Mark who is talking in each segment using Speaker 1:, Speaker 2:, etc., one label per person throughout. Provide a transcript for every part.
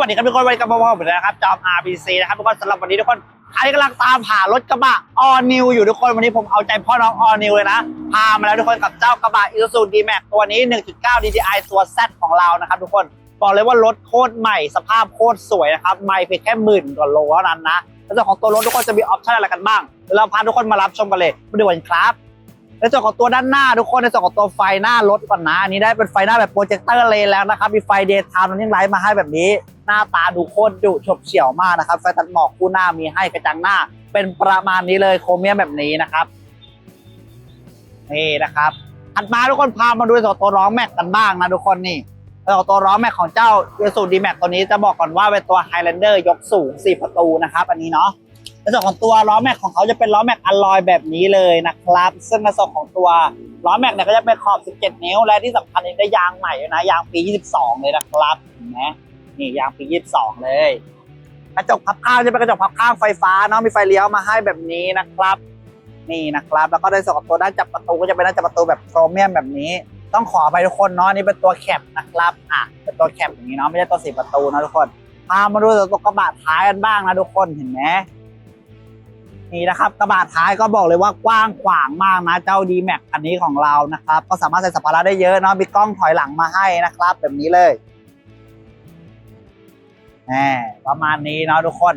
Speaker 1: วัสดีครับทุกคนวันนี้กับพ่อผมนะครับจอม RBC นะครับทุกคนสำหรับวันนี้ทุกคนใครกำลังตามหารถกระบะ All New อยู่ทุกคนวันนี้ผมเอาใจพ่อน้อง All New เลยนะ พามาแล้วทุกคนกับเจ้ากระบะ Isuzu D-Max ตัวนี้ 1.9 DDI ตัว Z ของเรานะครับทุกคนบอกเลยว่ารถโคตรใหม่สภาพโคตรสวยนะครับไม่เพียงแค่หมื่นกว่าโลเท่านั้นนะแล้วส่วนของตัวรถทุกคนจะมีออปชั่นอะไรกันบ้างเราพาทุกคนมารับชมกันเลยมาดูกันครับในส่วนของตัวด้านหน้าทุกคนในส่วนของตัวไฟหน้ารถก่อนนะอันนี้ได้เป็นไฟหน้าแบบโปรเจคเตอร์เลนแล้วนะครับมีไฟเดย์ไทม์นิ่ไลท์มาให้แบบนี้ น้าตาดูโคตรดุฉบเฉี่ยวมากนะครับไฟตัดหมอกคู่หน้ามีให้กระจังหน้า เป็นประมาณนี้เลยโครเมียมแบบนี้นะครับนี่นะครับถัดมาทุกคนพามาดูในส่วนของตัวล้อแม็กกันบ้างนะทุกคนนี่ในส่วนขอตัวล้อแม็กของเจ้า i s u d m a x ตัวนี้จะบอกก่อนว่าเป็นตัว Highlander ยกสูง 4 ประตูนะครับ อันนี้เนาะในส่วนของตัวล้อแม็กของเขาจะเป็นล้อแม็กอลลอยแบบนี้เลยนะครับ ซึ่งในส่วนของตัวล้อแม็กเนี่ยก็จะเป็นขอบ 17 นิ้ว และที่สำคัญนี่ได้ยางใหม่ด้วยนะยางปี 22 เลยนะครับเห็นไหม นี่ยางปี22เลย กระจกพับข้างจะเป็นกระจกพับข้างไฟฟ้าเนาะมีไฟเลี้ยวมาให้แบบนี้นะครับ นี่นะครับ แล้วก็ในส่วนของตัวด้านจับประตูก็จะเป็นด้านจับประตูแบบโครเมียมแบบนี้ ต้องขอไปทุกคนเนาะนี่เป็นตัวแคปนะครับอะเป็นตัวแคปอย่างนี้เนาะไม่ใช่ตัวสี่ประตูนะทุกคนพามาดูตัวกระบะท้ายกันบ้างนะทุกคนเห็นไหมนี่นะครับกระบะท้ายก็บอกเลยว่ากว้างขวางมากนะเจ้า d m a x คันนี้ของเรานะครับ ก็สามารถใส่สัมภาระได้เยอะเนาะมีกล้องถอยหลังมาให้นะครับ แบบนี้เลย แหมประมาณนี้เนาะทุกคน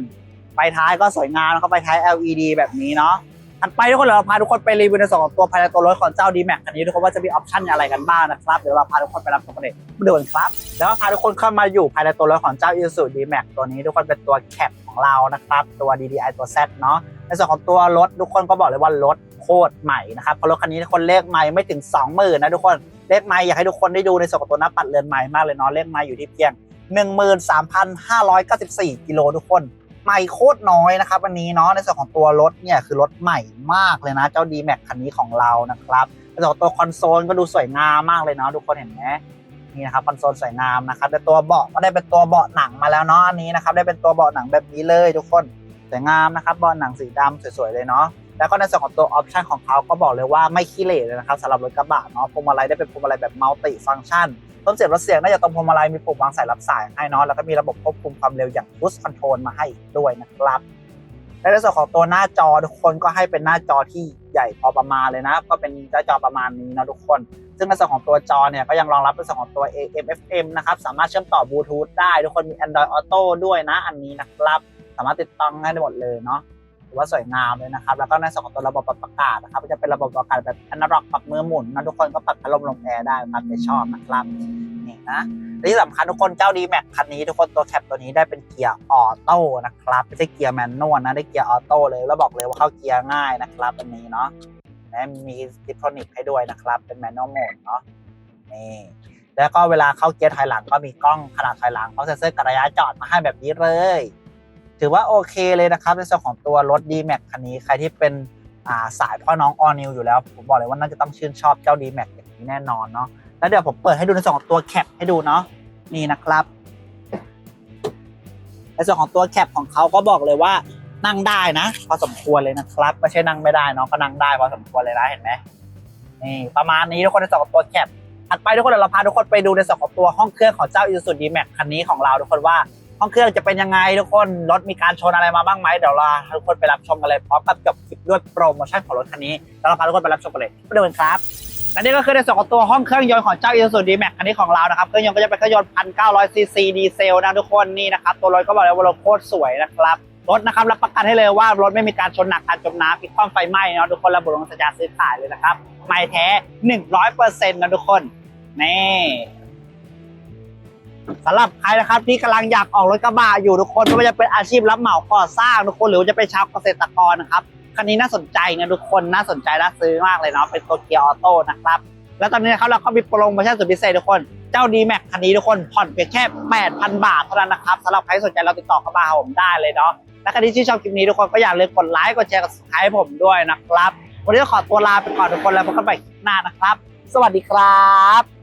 Speaker 1: ไฟท้ายก็สวยงามนะครับไฟท้าย LED แบบนี้เนาะถัดไปทุกคนเดี๋ยวเราพาทุกคนไปรีวิวในส่วนของตัวภายในตัวรถของเจ้า d m a x คันนี้ทุกคนว่าจะมีออปชั่นอะไรกันบ้างนะครับเดี๋ยวเราพาทุกคนไปรับชมกันเลยดูกันครับแล้วก็พาทุกคนเข้ามาอยู่ภายในตัวรถของเจ้า Isuzu d m a x ตัวนี้ทุกคนเป็นตัวแคปของเรานะครับตัว DDI ตัว Z เนาะในส่วนของตัวรถทุกคนก็บอกเลยว่ารถโคตรใหม่นะครับเพราะรถคันนี้ทุกคนเลขไม่ไม่ถึง 20,000นะทุกคนเลขไม่อยากให้ทุกคนได้ดูในส่วนของตัวหน้าปัดเรือนใหม่มากเลยเนาะเลขไม่อยู่ที่เพียง 13,594 กิโลทุกคนใหม่โคตรน้อยนะครับอันนี้เนาะในส่วนของตัวรถเนี่ยคือรถใหม่มากเลยนะเจ้า d m a x คันนี้ของเรานะครับในส่วนของตัวคอนโซลก็ดูสวยงามมากเลยเนาะทุกคนเห็นไหมนี่นะครับคอนโซลสวยงามนะครับแต่ตัวเบาะก็ได้เป็นตัวเบาะหนังมาแล้วเนาะอันนี้นะครับได้เป็นตัวเบาะหนังแบบนี้เลยทุกคนสวยงามนะครับเบอลหนังสีดำสวยๆเลยเนาะแล้วก็ในส่วนของตัวออปชันของเขาก็บอกเลยว่าไม่ขี้เหร่เลยนะครับสำหรับรถกระบะเนาะพวงมาลัยได้เป็นพวงมาลัยแบบมัลติฟังก์ชัน ต้นเสียบรถเสียงน่าจะตรงพวงมาลัยมีปุ่มวางสายรับสายให้เนาะแล้วก็มีระบบควบคุมความเร็วอย่าง Cruise Control มาให้ด้วยนะครับและในส่วนของตัวหน้าจอทุกคนก็ให้เป็นหน้าจอที่ใหญ่พอประมาณเลยนะ ก็เป็นหน้าจอประมาณนี้นะทุกคน ซึ่งในส่วนของตัวจอเนี่ยก็ยังรองรับในส่วนของตัว AM FM นะครับ สามารถเชื่อมต่อบลูทูธได้ ทุกคนมี Android Auto ด้วยนะอันนี้นะครับ สามารถติดตั้งให้ได้หมดเลยเนาะ ถือว่าสวยงามเลยนะครับ แล้วก็ในส่วนของตัวระบบปรับอากาศนะครับก็จะเป็นระบบปรับอากาศแบบอนาล็อกปรับมือหมุนนะทุกคนก็ปรับพัดลมลมแอร์ได้ตามใจชอบนะครับนี่นะและที่สำคัญทุกคนเจ้าดีแม็กคันนี้ทุกคนตัวแคปตัวนี้ได้เป็นเกียร์ออโต้นะครับไม่ใช่เกียร์แมนนวลนะได้เกียร์ออโต้เลยแล้วบอกเลยว่าเข้าเกียร์ง่ายนะครับอันนี้เนาะและมีดิฟทอนิกให้ด้วยนะครับ เป็นแมนนวลโหมดเนาะนี่แล้วก็เวลาเข้าเกียร์ถอยหลังก็มีกล้องขนาดถอยหลังพร้อมเซ็นเซอร์กระยะจอดมาให้แบบนี้เลย ถือว่าโอเคเลยนะครับในส่วนของตัวรถ d m a x คันนี้ใครที่เป็นาสายพ่อน้องออนิวอยู่แล้ว ผมบอกเลยว่าน่าจะต้องชื่นชอบเจ้า d m a x อย่างนี้แน่นอนเนาะแล้วเดี๋ยวผมเปิดให้ดูในส่วนของตัวแคปให้ดูเนาะนี่นะครับในส่วนของตัวแคปของเขาก็บอกเลยว่านั่งได้นะพอสมควรเลยนะครับไม่ใช่นั่งไม่ได้เนาะก็นั่งได้พอสมควรเลยนะเห็นไหมนี่ประมาณนี้ทุกคนในส่วนของตัวแคปถัดไปทุกคนเดี๋ยวเราพาทุกคนไปดูในส่วนของตัวห้องเครื่องของเจ้า Isuzu D-Max คันนี้ของเราทุกคนว่า ห้องเครื่องจะเป็นยังไงทุกคน รถมีการชนอะไรมาบ้างไหมเดี๋ยวเราทุกคนไปรับชมกันเลยพร้อมกับจบคลิปด้วยโปรโมชั่นของรถคันนี้แล้วเราพาทุกคนไปรับชมกันเลยไปดูกันครับและนี่ก็คือในส่วนของตัวห้องเครื่องยนต์ของเจ้า Isuzu D-Max คันนี้ของเรานะครับ เครื่องยนต์ก็จะเป็นเครื่องยนต์1,900ซีซีดีเซลนะทุกคนนี่นะครับตัวรถก็บอกเลยว่ารถโคตรสวยนะครับรถนะครับรับประกันให้เลยว่ารถไม่มีการชนหนักการจมน้ำพิกคว่ำไฟไหม้นะทุกคนระบุลงสัญญาซื้อขายเลยนะครับไม่แท้100%นะทุกคนนี่ สำหรับใครนะครับที่กำลังอยากออกรถกระบะอยู่ทุกคนไม่ว่าจะเป็นอาชีพรับเหมาก่อสร้างทุกคนหรือว่าจะเป็นชาวเกษตรกรนะครับคันนี้น่าสนใจนะทุกคนน่าสนใจน่าซื้อมากเลยเนาะเป็นตัวเกียร์ออโต้นะครับแล้วตอนนี้นะครับเราก็มีโปรโมชั่นสุดพิเศษทุกคนเจ้า d m a x คันนี้ทุกคนผ่อนเพียงแค่ 8,000 บาทเท่านั้นนะครับสำหรับใครสนใจเราติดต่อเข้ามาผมได้เลยเนาะและใครที่ชื่นชอบคลิปนี้ทุกคนก็อย่าลืมกดไลค์กดแชร์กด subscribe ให้ผมด้วยนะครับวันนี้ก็ขอตัวลาไปก่อนทุกคนแล้วพบกันใหม่คลิปหน้านะครับ สวัสดีครับ